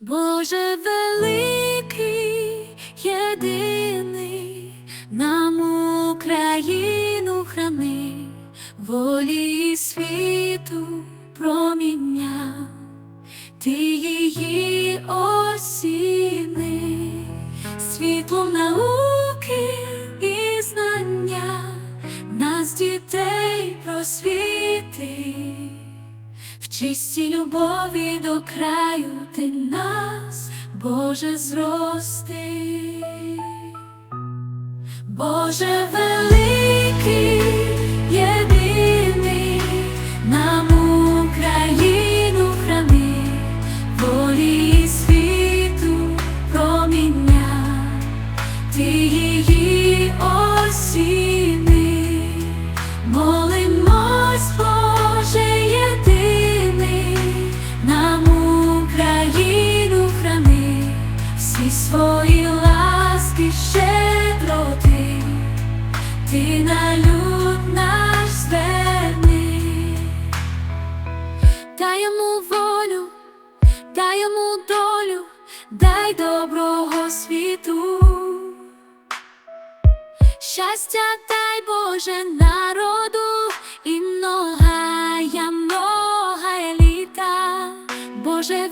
Боже великий, єдиний, нам Україну храни, волі світу проміння, ти її осіни, світлом науки і знання, нас дітей просвіти. В чистій любові до краю ти Боже, зрости. Боже великий, єдиний, нам Україну храни, волі світу проміння, ти її ти на люд наш зверни, дай йому волю, дай йому долю, дай доброго світу. Щастя дай Боже народу і многая, многая літа, Боже